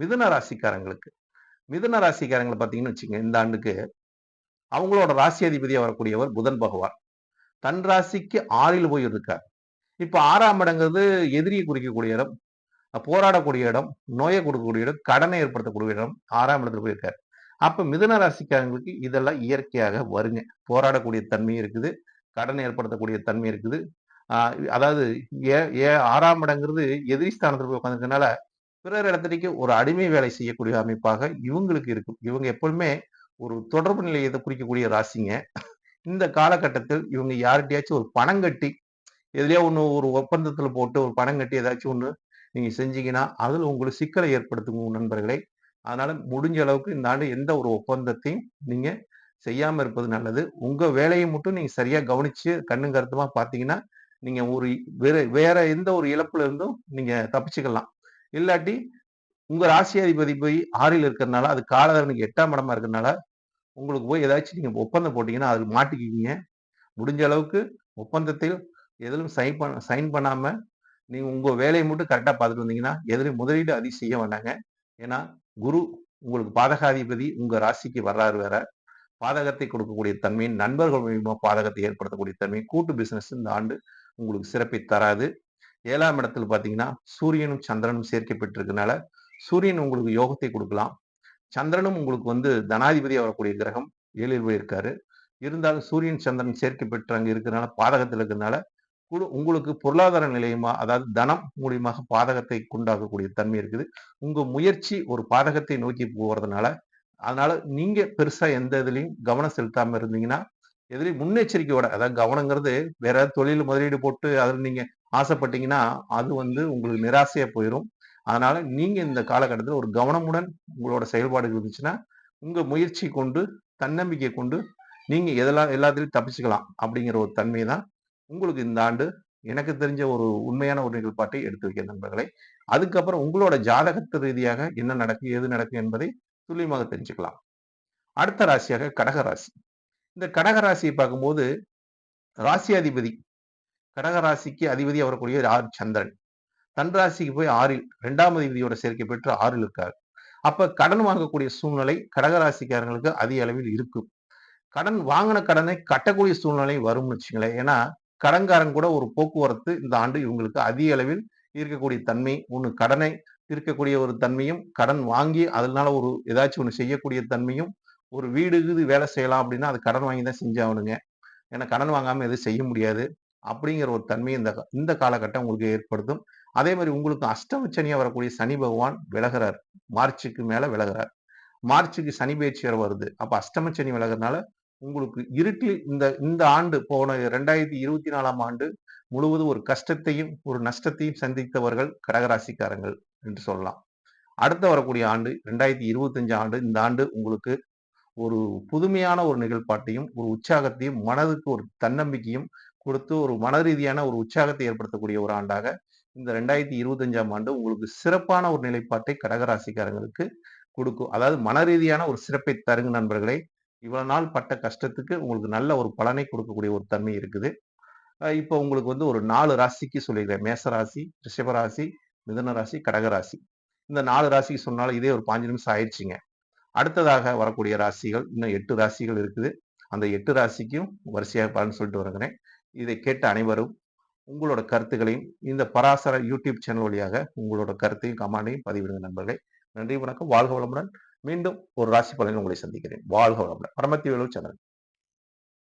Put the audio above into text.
மிதுன ராசிக்காரங்களுக்கு மிதுன ராசிக்காரங்களை பார்த்தீங்கன்னு வச்சுங்க இந்த ஆண்டுக்கு அவங்களோட ராசி அதிபதியாக வரக்கூடியவர் புதன் பகவான். தன் ராசிக்கு ஆறில் போய் இருக்கார். இப்போ ஆறாம் இடங்கிறது எதிரியை குறிக்கக்கூடிய இடம் போராடக்கூடிய இடம் நோயை கொடுக்கக்கூடிய இடம் கடனை ஏற்படுத்தக்கூடிய இடம் ஆறாம் இடத்துல போயிருக்காரு அப்போ மிதுன ராசிக்காரங்களுக்கு இதெல்லாம் இயற்கையாக வருங்க. போராடக்கூடிய தன்மை இருக்குது கடன் ஏற்படுத்தக்கூடிய தன்மை இருக்குது. அதாவது ஏ ஏ ஆறாம் இடங்கிறது எதிரி ஸ்தானத்தில் போய் உட்காந்துருக்கனால பிறர் இடத்துக்கு ஒரு அடிமை வேலை செய்யக்கூடிய அமைப்பாக இவங்களுக்கு இருக்கும். இவங்க எப்பொழுதுமே ஒரு தொடர்பு நிலையத்தை குறிக்கக்கூடிய ராசிங்க. இந்த காலகட்டத்தில் இவங்க யார்கிட்டயாச்சும் ஒரு பணம் கட்டி எதுலையோ ஒன்று ஒரு ஒப்பந்தத்தில் போட்டு ஒரு பணம் கட்டி ஏதாச்சும் ஒன்று நீங்கள் செஞ்சீங்கன்னா அதில் உங்களுக்கு சிக்கலை ஏற்படுத்துங்க நண்பர்களே. அதனால முடிஞ்ச அளவுக்கு இந்த ஆண்டு எந்த ஒரு ஒப்பந்தத்தையும் நீங்கள் செய்யாமல் இருப்பது நல்லது. உங்கள் வேலையை மட்டும் நீங்கள் சரியாக கவனித்து கண்ணும் கருத்துமாக பார்த்தீங்கன்னா நீங்கள் ஒரு வேற வேற எந்த ஒரு இழப்புல இருந்தும் நீங்கள் தப்பிச்சுக்கலாம். இல்லாட்டி உங்கள் ராசி அதிபதி போய் ஆறில் இருக்கிறதுனால அது காலதரனுக்கு எட்டாம் இடமா இருக்கிறதுனால உங்களுக்கு போய் ஏதாச்சும் நீங்கள் ஒப்பந்தம் போட்டீங்கன்னா அதில் மாட்டிக்கிங்க முடிஞ்ச அளவுக்கு ஒப்பந்தத்தில் எதிலும் சைன் பண்ண சைன் பண்ணாமல் நீங்கள் உங்கள் வேலையை மட்டும் கரெக்டாக பார்த்துட்டு வந்தீங்கன்னா எதிலும் முதலீடு அதிகம் செய்ய வேண்டாங்க. ஏன்னா குரு உங்களுக்கு பாதகாதிபதி உங்கள் ராசிக்கு வர்றாரு வேற. பாதகத்தை கொடுக்கக்கூடிய தன்மையின் நண்பர்கள் மூலியமாக பாதகத்தை ஏற்படுத்தக்கூடிய தன்மை கூட்டு பிசினஸ் இந்த ஆண்டு உங்களுக்கு சிறப்பை தராது. ஏழாம் இடத்துல பார்த்தீங்கன்னா சூரியனும் சந்திரனும் சேர்க்கப்பட்டிருக்கனால சூரியன் உங்களுக்கு யோகத்தை கொடுக்கலாம். சந்திரனும் உங்களுக்கு வந்து தனாதிபதியாக வரக்கூடிய கிரகம் ஏழில் போயிருக்காரு இருந்தாலும் சூரியன் சந்திரன் சேர்க்கை பெற்று அங்கே இருக்கிறனால பாதகத்தில் இருக்கிறதுனால உங்களுக்கு பொருளாதார நிலையமா அதாவது தனம் மூலியமாக பாதகத்தை உண்டாகக்கூடிய தன்மை இருக்குது. உங்க முயற்சி ஒரு பாதகத்தை நோக்கி போகிறதுனால அதனால நீங்க பெருசா எந்த இதுலையும் கவனம் செலுத்தாம இருந்தீங்கன்னா எதுலையும் முன்னெச்சரிக்கையோட அதாவது கவனங்கிறது வேற தொழில் முதலீடு போட்டு அதில் நீங்க ஆசைப்பட்டீங்கன்னா அது வந்து உங்களுக்கு நிராசையா போயிடும் அதனால நீங்க இந்த காலகட்டத்தில் ஒரு கவனமுடன் உங்களோட செயல்பாடு இருந்துச்சுன்னா உங்க முயற்சி கொண்டு தன்னம்பிக்கை கொண்டு நீங்க எதெல்லாம் எல்லாத்திலையும் தப்பிச்சுக்கலாம் அப்படிங்கிற ஒரு தன்மை தான் உங்களுக்கு இந்த ஆண்டு எனக்கு தெரிஞ்ச ஒரு உண்மையான ஒரு நிகழ்பாட்டை எடுத்து வைக்க நண்பர்களை. அதுக்கப்புறம் உங்களோட ஜாதகத்து ரீதியாக என்ன நடக்கும் எது நடக்கும் என்பதை துல்லியமாக தெரிஞ்சுக்கலாம். அடுத்த ராசியாக கடகராசி. இந்த கடகராசியை பார்க்கும்போது ராசி அதிபதி கடகராசிக்கு அதிபதி வரக்கூடிய ஆறு சந்திரன். தன் ராசிக்கு போய் ஆறில் இரண்டாம் அதிபதியோட சேர்க்கை பெற்று ஆறில் இருக்கார். அப்ப கடன் வாங்கக்கூடிய சூழ்நிலை கடகராசிக்காரங்களுக்கு அதிக அளவில் இருக்கும். கடன் வாங்கின கடனை கட்டக்கூடிய சூழ்நிலை வரும்னு வச்சுங்களேன் ஏன்னா கடன்காரன் கூட ஒரு போக்குவரத்து இந்த ஆண்டு இவங்களுக்கு அதிக அளவில் இருக்கக்கூடிய தன்மை ஒன்று கடனை இருக்கக்கூடிய ஒரு தன்மையும் கடன் வாங்கி அதனால ஒரு ஏதாச்சும் ஒன்று செய்யக்கூடிய தன்மையும் ஒரு வீடு இது வேலை செய்யலாம் அப்படின்னா அது கடன் வாங்கி தான் செஞ்சாகணுங்க. ஏன்னா கடன் வாங்காமல் எதுவும் செய்ய முடியாது. அப்படிங்கிற ஒரு தன்மை இந்த இந்த காலகட்டம் உங்களுக்கு ஏற்படுத்தும். அதே மாதிரி உங்களுக்கு அஷ்டம சனியாக வரக்கூடிய சனி பகவான் விலகிறார். மார்ச்சுக்கு மேலே விலகிறார். மார்ச்சுக்கு சனி பயிற்சியர் வருது. அப்போ அஷ்டம சனி விலகிறதுனால உங்களுக்கு இருட்டில் இந்த இந்த ஆண்டு போன ரெண்டாயிரத்தி இருபத்தி நாலாம் ஆண்டு முழுவதும் ஒரு கஷ்டத்தையும் ஒரு நஷ்டத்தையும் சந்தித்தவர்கள் கடகராசிக்காரங்கள் என்று சொல்லலாம். அடுத்த வரக்கூடிய ஆண்டு ரெண்டாயிரத்தி இருபத்தஞ்சு ஆண்டு இந்த ஆண்டு உங்களுக்கு ஒரு புதுமையான ஒரு நிகழ்பாட்டையும் ஒரு உற்சாகத்தையும் மனதுக்கு ஒரு தன்னம்பிக்கையும் கொடுத்து ஒரு மன ரீதியான ஒரு உற்சாகத்தை ஏற்படுத்தக்கூடிய ஒரு ஆண்டாக இந்த ரெண்டாயிரத்தி இருபத்தஞ்சாம் ஆண்டு உங்களுக்கு சிறப்பான ஒரு நிலைப்பாட்டை கடகராசிக்காரங்களுக்கு கொடுக்கும். அதாவது மன ரீதியான ஒரு சிறப்பை தருங்க நண்பர்களே. இவ்வளவு நாள் பட்ட கஷ்டத்துக்கு உங்களுக்கு நல்ல ஒரு பலனை கொடுக்கக்கூடிய ஒரு தன்மை இருக்குது. இப்போ உங்களுக்கு வந்து ஒரு நாலு ராசிக்கு சொல்லியிருக்கேன். மேச ராசி ரிஷபராசி மிதன ராசி கடகராசி. இந்த நாலு ராசிக்கு சொன்னாலும் இதே ஒரு பாஞ்சு நிமிஷம் ஆயிடுச்சுங்க. அடுத்ததாக வரக்கூடிய ராசிகள் இன்னும் எட்டு ராசிகள் இருக்குது. அந்த எட்டு ராசிக்கும் வரிசையாக பலன் சொல்லிட்டு வருகிறேன் இதை கேட்ட அனைவரும் உங்களோட கருத்துக்களையும் இந்த பராசர யூடியூப் சேனல் வழியாக உங்களோட கருத்தையும் கமாண்டையும் பதிவிடுங்க நண்பர்களே. நன்றி வணக்கம். வாழ்க வளமுடன். மீண்டும் ஒரு ராசி பலனை உங்களை சந்திக்கிறேன். வாழ்க வளமுடன். பரமத்தி வேலூர் சந்திரன்.